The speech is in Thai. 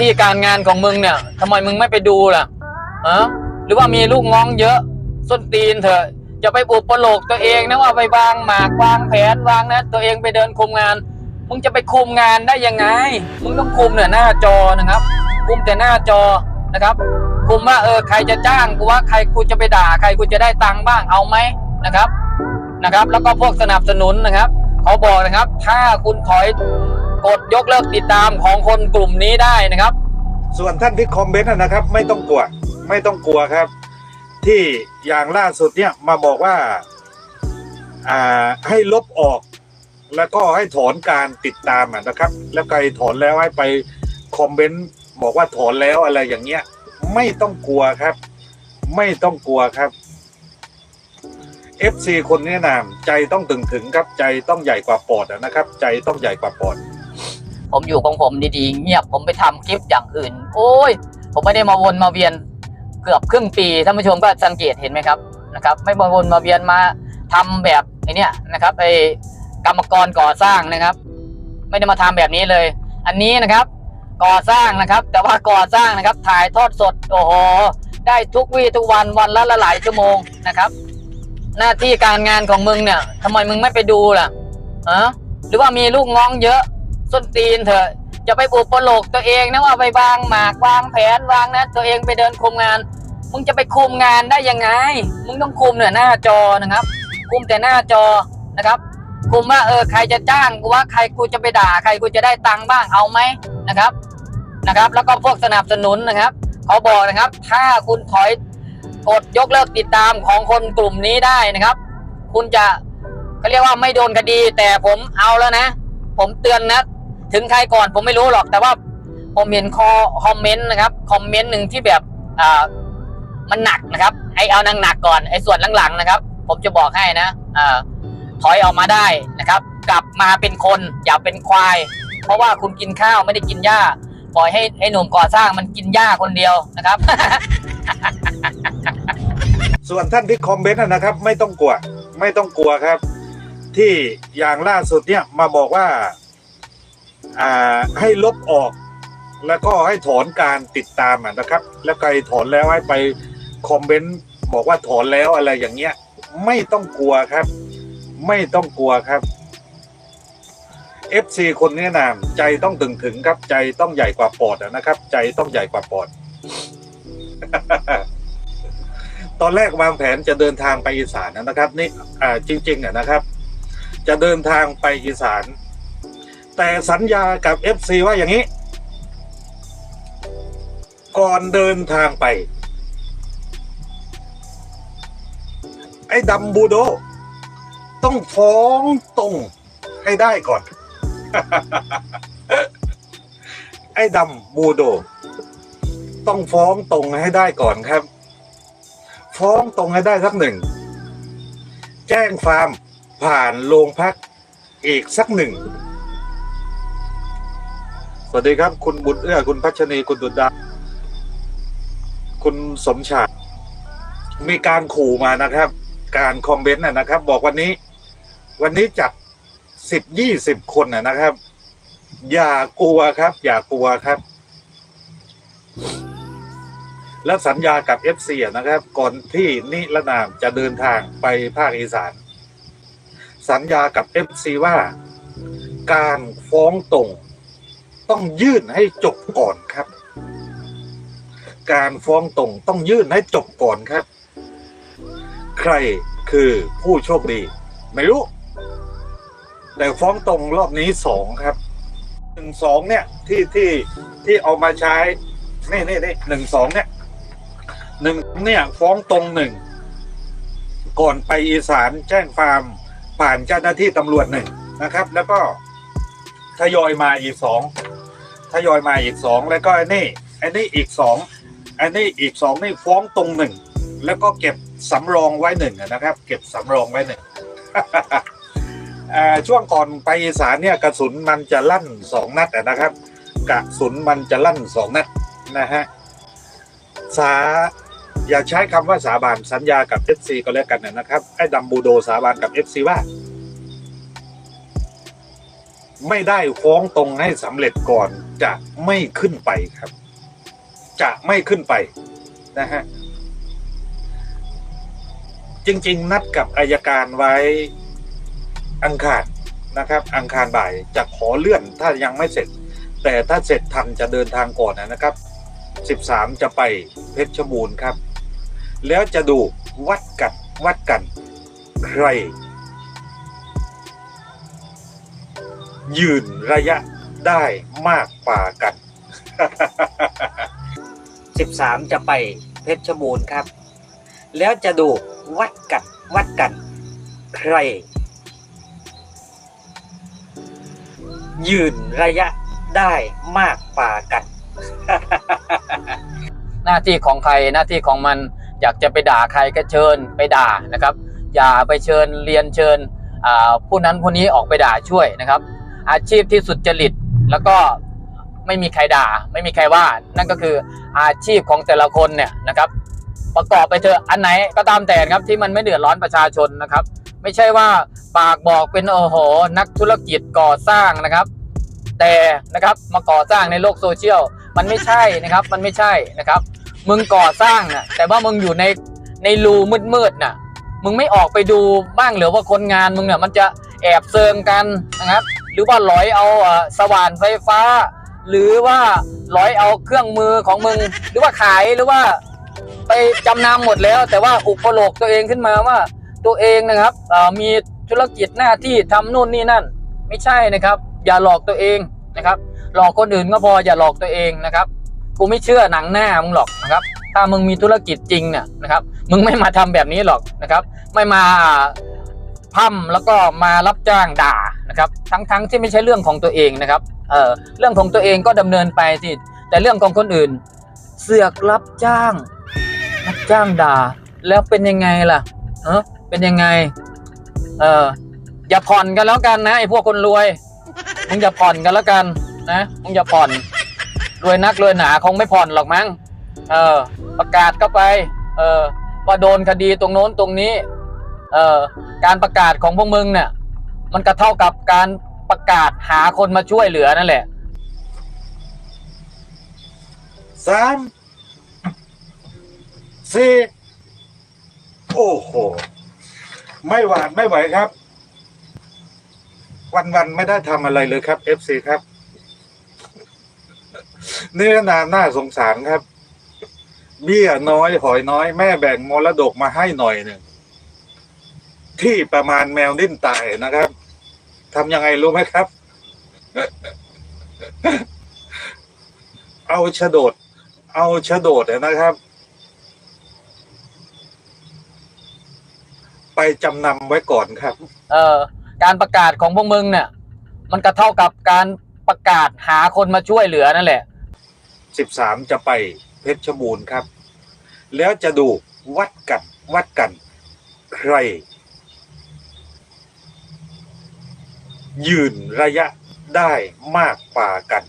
ที่การงานของมึงเนี่ยทำไมมึงไม่ไปดูล่ะฮะหรือว่ามีลูกน้องเยอะ ส้นตีนเถอะจะไปอุปโลกตัวเองนะว่าไปวางหมากวางแผนวางนะ ตัวเองไปเดินคุมงาน มึงจะไปคุมงานได้ยังไง มึงต้องคุมเนี่ยหน้าจอนะครับ คุมแต่หน้าจอนะครับ คุมว่าเออใครจะจ้างกูว่าใครกูจะไปด่าใครกูจะได้ตังค์บ้างเอาไหมนะครับนะครับ แล้วก็พวกสนับสนุนนะครับเขาบอกนะครับ ถ้าคุณถอย กดยกเลิกติดตามของคนกลุ่มนี้ได้นะครับ ส่วนท่านที่คอมเมนต์นะครับ ไม่ต้องกลัวไม่ต้องกลัวครับ ที่อย่างล่าสุดเนี่ยมาบอกว่าอ่าให้ลบออก แล้วก็ให้ถอนการติดตามนะครับ แล้วใครถอนแล้วให้ไปคอมเมนต์บอกว่าถอนแล้วอะไรอย่างเงี้ย ไม่ต้องกลัวครับ ไม่ต้องกลัวครับ FC คนแนะนำใจต้องถึงถึงครับใจต้องใหญ่กว่าปอดนะครับ ใจต้องใหญ่กว่าปอด ผมอยู่ของผมดีๆ เงียบผมไปทำคลิปอย่างอื่น โอ้ย ผมไม่ได้มาวนมาเวียนเกือบครึ่งปีท่านผู้ชมก็สังเกตเห็นไหมครับนะครับ ไม่มาวนมาเวียนมาทำแบบไอ้นี้ยนะครับไอ้กรรมกรก่อสร้างนะครับ ไม่ได้มาทำแบบนี้เลย อันนี้นะครับ ก่อสร้างนะครับ แต่ว่าก่อสร้างนะครับ ถ่ายทอดสดโอ้โหได้ทุกวี่ทุกวันวันละละหลายชั่วโมงนะครับ หน้าที่การงานของมึงเนี่ยทำไมมึงไม่ไปดูล่ะฮะหรือว่ามีลูกน้องเยอะ ส้นตีนเถอะจะไปอุปโลกตัวเองนะว่าไปวางหมากวางแผนวางนะตัวเองไปเดินคุมงาน มึงจะไปคุมงานได้ยังไง มึงต้องคุมเหนี่ยหน้าจอนะครับ คุมแต่หน้าจอนะครับ คุมว่าเออใครจะจ้างกูว่าใครกูจะไปด่าใครกูจะได้ตังค์บ้างเอาไหมนะครับนะครับ แล้วก็พวกสนับสนุนนะครับเขาบอกนะครับ ถ้าคุณถอยกดยกเลิกติดตามของคนกลุ่มนี้ได้นะครับ คุณจะเขาเรียกว่าไม่โดนคดีแต่ผมเอาแล้วนะ ผมเตือนนะ ถึงใครก่อนผมไม่รู้หรอกแต่ว่าผมเห็นคอคอมเมนต์นะครับคอมเมนต์หนึ่งที่แบบอ่ามันหนักนะครับไอเอานังหนักก่อนไอส่วนหลังๆนะครับ ผมจะบอกให้นะอ่าถอยออกมาได้นะครับ กลับมาเป็นคนอย่าเป็นควาย เพราะว่าคุณกินข้าวไม่ได้กินหญ้าปล่อยให้ไอ้หนุ่มก่อสร้างมันกินหญ้าคนเดียวนะครับ ส่วนท่านที่คอมเมนต์นะครับ ไม่ต้องกลัว ไม่ต้องกลัวครับ ที่อย่างล่าสุดเนี่ยมาบอกว่า ให้ลบออก แล้วก็ให้ถอนการติดตามนะครับ แล้วใครถอนแล้วให้ไปคอมเมนต์บอกว่าถอนแล้วอะไรอย่างเงี้ย ไม่ต้องกลัวครับ ไม่ต้องกลัวครับ FC คนแนะนำใจต้องถึงถึงครับ ใจต้องใหญ่กว่าปอดนะครับ ใจต้องใหญ่กว่าปอด ตอนแรกวางแผนจะเดินทางไปอีสานนะครับ นี่อ่าจริงๆอะนะครับ จะเดินทางไปอีสาน แต่สัญญากับ FC ว่าอย่างนี้ ก่อนเดินทางไป ไอ้ดำบูโด ต้องฟ้องตรงให้ได้ก่อน ไอ้ดำบูโด ต้องฟ้องตรงให้ได้ก่อนครับ ฟ้องตรงให้ได้สักหนึ่ง แจ้งฟาร์มผ่านโรงพักอีกสักหนึ่ง สวัสดีครับ คุณบุญเอื้อคุณพัชนีคุณดุดดา คุณสมชาติมีการขู่มานะครับ การคอมเมนต์นะครับ บอกวันนี้ วันนี้จับสิบยี่สิบคนนะครับ อย่ากลัวครับ อย่ากลัวครับ และสัญญากับ FC อะนะครับ ก่อนที่นิรนามจะเดินทางไปภาคอีสาน สัญญากับ FC ว่า การฟ้องตรง ต้องยื่นให้จบก่อนครับ การฟ้องตรงต้องยื่นให้จบก่อนครับ ใครคือผู้โชคดี ไม่รู้ แต่ฟ้องตรงรอบนี้สองครับหนึ่งสองเนี่ยที่ที่ที่เอามาใช้นี่นี่นี่หนึ่งสองเนี่ยหนึ่งเนี่ยฟ้องตรงหนึ่งก่อนไปอีสานแจ้งฟามผ่านเจ้าหน้าที่ตำรวจหนึ่งนะครับ แล้วก็ทยอยมาอีกสอง ทยอยมาอีกสองแล้วก็อันนี้อันนี้อีกสองอันนี้อีกสองนี่ฟ้องตรงหนึ่งแล้วก็เก็บสำรองไว้หนึ่งนะครับ เก็บสำรองไว้หนึ่งช่วงก่อนไปอีสานเนี่ยกระสุนมันจะลั่นสองนัดนะครับ กระสุนมันจะลั่นสองนัดนะฮะสาอย่าใช้คำว่าสาบานสัญญากับเอฟซีก็แล้วกันนะครับไอ้ดัมบูโดสาบานกับเอฟซีว่า ไม่ได้ฟ้องตรงให้สำเร็จก่อนจะไม่ขึ้นไปครับ จะไม่ขึ้นไปนะฮะจริง ๆ นัดกับอายการไว้อังคารนะครับ อังคารบ่ายจะขอเลื่อนถ้ายังไม่เสร็จ แต่ถ้าเสร็จทันจะเดินทางก่อนนะครับ 13 จะไปเพชรบูรณ์ครับ แล้วจะดูวัดกันวัดกันใคร ยืนระยะได้มากกว่ากัน 13 จะไปเพชรบูรณ์ครับ แล้วจะดูวัดกันวัดกัน ใคร ยืนระยะได้มากกว่ากัน หน้าที่ของใครหน้าที่ของมันอยากจะไปด่าใครก็เชิญไปด่านะครับ อย่าไปเชิญเรียนเชิญผู้นั้นผู้นี้ออกไปด่าช่วยนะครับ อาชีพที่สุดจริต แล้วก็ไม่มีใครด่า ไม่มีใครว่า นั่นก็คืออาชีพของแต่ละคนเนี่ยนะครับ ประกอบไปเถอะอันไหนก็ตามแต่ครับที่มันไม่เดือดร้อนประชาชนนะครับ ไม่ใช่ว่าปากบอกเป็นโอ้โห นักธุรกิจก่อสร้างนะครับ แต่นะครับมาก่อสร้างในโลกโซเชียลมันไม่ใช่นะครับ มันไม่ใช่นะครับ มึงก่อสร้างน่ะแต่ว่ามึงอยู่ในในรูมืดๆน่ะมึงไม่ออกไปดูบ้างหรือว่าคนงานมึงเนี่ยมันจะแอบเซิงกันนะครับ หรือว่าลอยเอาสว่านไฟฟ้า หรือว่าลอยเอาเครื่องมือของมึง หรือว่าขายหรือว่าไปจำนำหมดแล้ว แต่ว่าอุปโลกตัวเองขึ้นมาว่า ตัวเองนะครับมีธุรกิจหน้าที่ทำนู่นนี่นั่น ไม่ใช่นะครับ อย่าหลอกตัวเองนะครับ หลอกคนอื่นก็พออย่าหลอกตัวเองนะครับกูไม่เชื่อหนังหน้ามึงหรอกนะครับ ถ้ามึงมีธุรกิจจริงเนี่ยนะครับ มึงไม่มาทำแบบนี้หรอกนะครับ ไม่มาพั่มแล้วก็มารับจ้างด่า นะครับทั้งๆทที่ไม่ใช่เรื่องของตัวเองนะครับเออเรื่องของตัวเองก็ดำเนินไปสิแต่เรื่องของคนอื่น เสือกรับจ้าง รับจ้างด่า แล้วเป็นยังไงล่ะเออเป็นยังไงเอออย่าผ่อนกันแล้วกันนะไอ้พวกคนรวยมึงอย่าผ่อนกันแล้วกันนะมึงอย่าผ่อนรวยนักรวยหนาคงไม่ผ่อนหรอกมั้งเออประกาศเข้าไปเออว่าโดนคดีตรงโน้นตรงนี้เออการประกาศของพวกมึงเนี่ย มันก็เท่ากับการประกาศหาคนมาช่วยเหลือนั่นแหละสามสี่โอ้โห ไม่หวาดไม่ไหวครับ วันๆไม่ได้ทำอะไรเลยครับ FC ครับเนื้อนาน่าสงสารครับ เบี้ยน้อยหอยน้อย แม่แบ่งมรดกมาให้หน่อยหนึ่ง ที่ประมาณแมวดิ้นตายนะครับทำยังไงรู้ไหมครับ เอาโฉดด เอาโฉดดนะครับ ไปจำนำไว้ก่อนครับ เอ่อการประกาศของพวกมึงเนี่ย มันก็เท่ากับการประกาศหาคนมาช่วยเหลือนั่นแหละ สิบสามจะไปเพชรบูรณ์ครับ แล้วจะดูวัดกัน วัดกัน ใคร ยืนระยะได้มากกว่ากัน